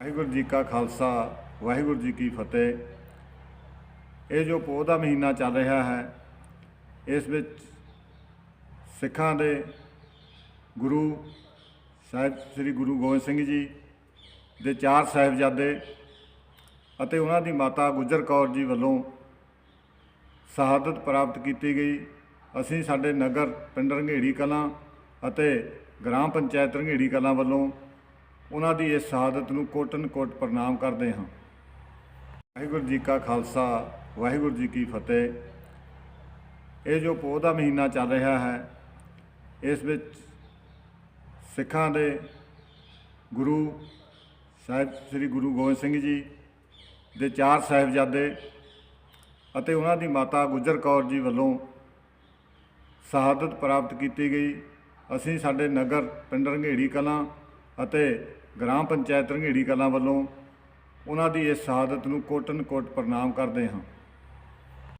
ਵਾਹਿਗੁਰੂ ਜੀ ਕਾ ਖਾਲਸਾ, ਵਾਹਿਗੁਰੂ ਜੀ ਕੀ ਫਤਿਹ। ਇਹ ਜੋ ਪੋਹ ਦਾ ਮਹੀਨਾ ਚੱਲ ਰਿਹਾ ਹੈ, ਇਸ ਵਿੱਚ ਸਿੱਖਾਂ ਦੇ ਗੁਰੂ ਸਾਹਿਬ, ਸ੍ਰੀ ਗੁਰੂ ਗੋਬਿੰਦ ਸਿੰਘ ਜੀ ਦੇ ਚਾਰ ਸਾਹਿਬਜ਼ਾਦੇ ਅਤੇ ਉਹਨਾਂ ਦੀ ਮਾਤਾ ਗੁਜਰ ਕੌਰ ਜੀ ਵੱਲੋਂ ਸ਼ਹਾਦਤ ਪ੍ਰਾਪਤ ਕੀਤੀ ਗਈ। ਅਸੀਂ ਸਾਡੇ ਨਗਰ ਪਿੰਡ ਰੰਘੇੜੀ ਕਲਾਂ ਅਤੇ ਗ੍ਰਾਮ ਪੰਚਾਇਤ ਰੰਘੇੜੀ ਕਲਾਂ ਵੱਲੋਂ ਉਹਨਾਂ ਦੀ ਇਸ ਸ਼ਹਾਦਤ ਨੂੰ ਕੋਟਨ ਕੋਟ ਪ੍ਰਣਾਮ ਕਰਦੇ ਹਾਂ। ਵਾਹਿਗੁਰੂ ਜੀ ਕਾ ਖਾਲਸਾ, ਵਾਹਿਗੁਰੂ ਜੀ ਕੀ ਫਤਿਹ। ਇਹ ਜੋ ਪੋਹ ਦਾ ਮਹੀਨਾ ਚੱਲ ਰਿਹਾ ਹੈ, ਇਸ ਵਿੱਚ ਸਿੱਖਾਂ ਦੇ ਗੁਰੂ ਸਾਹਿਬ ਸ੍ਰੀ ਗੁਰੂ ਗੋਬਿੰਦ ਸਿੰਘ ਜੀ ਦੇ ਚਾਰ ਸਾਹਿਬਜ਼ਾਦੇ ਅਤੇ ਉਹਨਾਂ ਦੀ ਮਾਤਾ ਗੁਜਰ ਕੌਰ ਜੀ ਵੱਲੋਂ ਸ਼ਹਾਦਤ ਪ੍ਰਾਪਤ ਕੀਤੀ ਗਈ। ਅਸੀਂ ਸਾਡੇ ਨਗਰ ਪਿੰਡ ਰੰਘੇੜੀ ਕਲਾਂ ਅਤੇ ਗ੍ਰਾਮ ਪੰਚਾਇਤ ਰੰਘੇੜੀ ਕਲਾਂ ਵੱਲੋਂ ਉਹਨਾਂ ਦੀ ਇਸ ਸ਼ਹਾਦਤ ਨੂੰ ਕੋਟਨ ਕੋਟ ਪ੍ਰਣਾਮ ਕਰਦੇ ਹਾਂ।